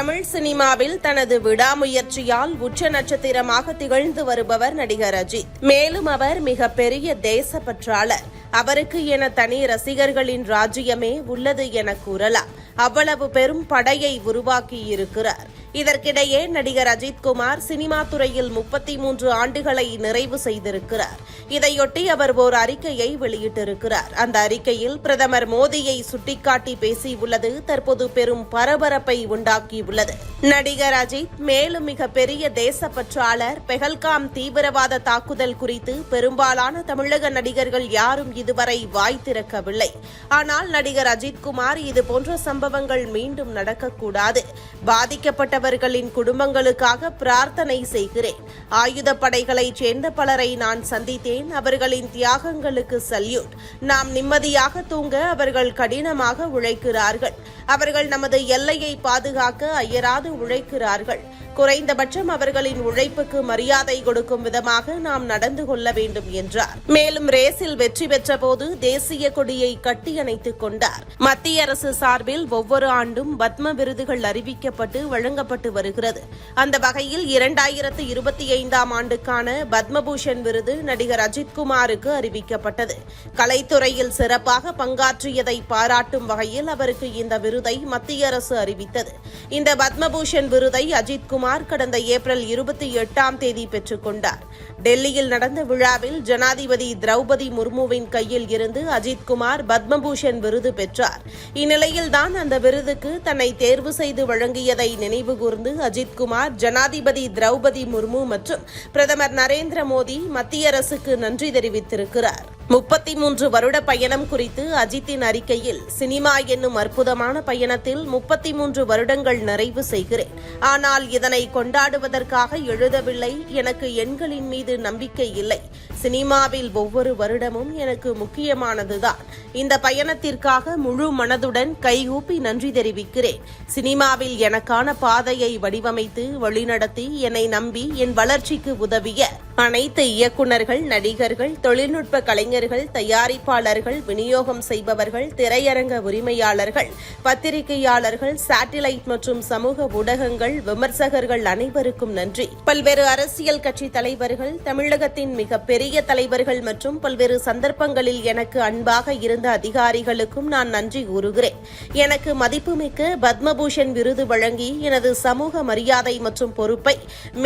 தமிழ் சினிமாவில் தனது விடாமுயற்சியால் உச்ச நட்சத்திரமாக திகழ்ந்து வருபவர் நடிகர் அஜித். மேலும் அவர் மிகப்பெரிய தேசப்பற்றாளர் அவருக்கு என தனி ரசிகர்களின் ராஜ்யமே உள்ளது என கூறலாம். அவ்வளவு பெரும் படையை உருவாக்கியிருக்கிறார். இதற்கிடையே நடிகர் அஜித்குமார் சினிமா துறையில் முப்பத்தி மூன்று ஆண்டுகளை நிறைவு செய்திருக்கிறார். இதையொட்டி அவர் ஓர் அறிக்கையை வெளியிட்டிருக்கிறார். அந்த அறிக்கையில் பிரதமர் மோடியை சுட்டிக்காட்டி பேசியுள்ளது தற்போது பெரும் பரபரப்பை உண்டாக்கியுள்ளது. நடிகர் அஜித் மேலும் மிகப்பெரிய தேசப்பற்றாளர். பெஹல்காம் தீவிரவாத தாக்குதல் குறித்து பெரும்பாலான தமிழக நடிகர்கள் யாரும் இதுவரை வாய் திறக்கவில்லை. ஆனால் நடிகர் அஜித்குமார் இதுபோன்ற சம்பவங்கள் மீண்டும் நடக்கக்கூடாது. பாதிக்கப்பட்டவர்களின் குடும்பங்களுக்காக பிரார்த்தனை செய்கிறேன். ஆயுதப்படைகளைச் சேர்ந்த பலரை நான் சந்தித்தேன். அவர்களின் தியாகங்களுக்கு சல்யூட். நாம் நிம்மதியாக தூங்க அவர்கள் கடினமாக உழைக்கிறார்கள். அவர்கள் நமது எல்லையை பாதுகாக்க அயராது உழைக்கிறார்கள். குறைந்தபட்சம் அவர்களின் உழைப்புக்கு மரியாதை கொடுக்கும் விதமாக நாம் நடந்து கொள்ள வேண்டும் என்றார். மேலும் ரேஸில் வெற்றி பெற்றபோது தேசிய கொடியை கட்டியணைத்துக் கொண்டார். மத்திய அரசு சார்பில் ஒவ்வொரு ஆண்டும் பத்ம விருதுகள் அறிவிக்கப்பட்டு வழங்கப்பட்டு வருகிறது. அந்த வகையில் இரண்டாயிரத்து இருபத்தி ஐந்தாம் ஆண்டுக்கான பத்மபூஷன் விருது நடிகர் அஜித்குமாருக்கு அறிவிக்கப்பட்டது. கலைத்துறையில் சிறப்பாக பங்காற்றியதை பாராட்டும் வகையில் அவருக்கு இந்த விருதை மத்திய அரசு அறிவித்தது. இந்த பத்மபூஷன் விருதை அஜித்குமார் கடந்த ஏப்ரல் இருபத்தி எட்டாம் தேதி பெற்றுக்கொண்டார் டெல்லியில் நடந்த விழாவில் ஜனாதிபதி திரௌபதி முர்முவின் கையில் இருந்து அஜித்குமார் பத்மபூஷன் விருது பெற்றார். இந்நிலையில்தான் அந்த விருதுக்கு தன்னை தேர்வு செய்து வழங்கியதை நினைவுகூர்ந்து அஜித்குமார் ஜனாதிபதி திரௌபதி முர்மு மற்றும் பிரதமர் நரேந்திர மோடி மத்திய அரசுக்கு நன்றி தெரிவித்திருக்கிறார். முப்பத்தி மூன்று வருட பயணம் குறித்து அஜித்தின் அறிக்கையில் சினிமா என்னும் அற்புதமான பயணத்தில் முப்பத்தி மூன்று வருடங்கள் நிறைவு செய்கிறேன். ஆனால் இதனை கொண்டாடுவதற்காக எழுதவில்லை. எனக்கு எண்களின் மீது நம்பிக்கை இல்லை. சினிமாவில் ஒவ்வொரு வருடமும் எனக்கு முக்கியமானதுதான். இந்த பயணத்திற்காக முழு மனதுடன் கைகூப்பி நன்றி தெரிவிக்கிறேன். சினிமாவில் எனக்கான பாதையை வடிவமைத்து வழிநடத்தி என்னை நம்பி என் வளர்ச்சிக்கு உதவிய அனைத்து இயக்குநர்கள் நடிகர்கள் தொழில்நுட்ப கலைஞர்கள் தயாரிப்பாளர்கள் விநியோகம் செய்பவர்கள் திரையரங்க உரிமையாளர்கள் பத்திரிகையாளர்கள் சாட்டிலைட் மற்றும் சமூக ஊடகங்கள் விமர்சகர்கள் அனைவருக்கும் நன்றி. பல்வேறு அரசியல் கட்சி தலைவர்கள் தமிழகத்தின் மிகப்பெரிய தலைவர்கள் மற்றும் பல்வேறு சந்தர்ப்பங்களில் எனக்கு அன்பாக இருந்த அதிகாரிகளுக்கும் நான் நன்றி கூறுகிறேன். எனக்கு மதிப்புமிக்க பத்மபூஷன் விருது வழங்கி எனது சமூக மரியாதை மற்றும் பொறுப்பை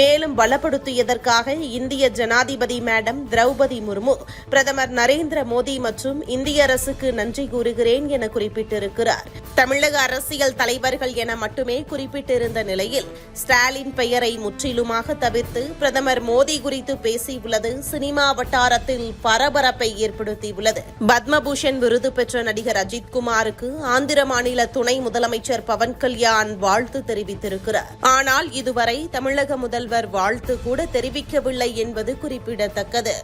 மேலும் பலப்படுத்தியதற்காக இந்திய இந்திய ஜனாதிபதி மேடம் திரௌபதி முர்மு. பிரதமர் நரேந்திர மோடி மற்றும் இந்திய அரசுக்கு நன்றி கூறுகிறேன் என குறிப்பிட்டிருக்கிறார். தமிழக அரசியல் தலைவர்கள் என மட்டுமே குறிப்பிட்டிருந்த நிலையில் ஸ்டாலின் பெயரை முற்றிலுமாக தவிர்த்து பிரதமர் மோடி குறித்து பேசியுள்ளது சினிமா வட்டாரத்தில் பரபரப்பை ஏற்படுத்தியுள்ளது. பத்மபூஷன் விருது பெற்ற நடிகர் அஜித்குமாருக்கு ஆந்திர மாநில துணை முதலமைச்சர் பவன் கல்யாண் வாழ்த்து தெரிவித்திருக்கிறார். ஆனால் இதுவரை தமிழக முதல்வர் வாழ்த்து கூட தெரிவிக்கவில்லை என்பது குறிப்பிடத்தக்கது.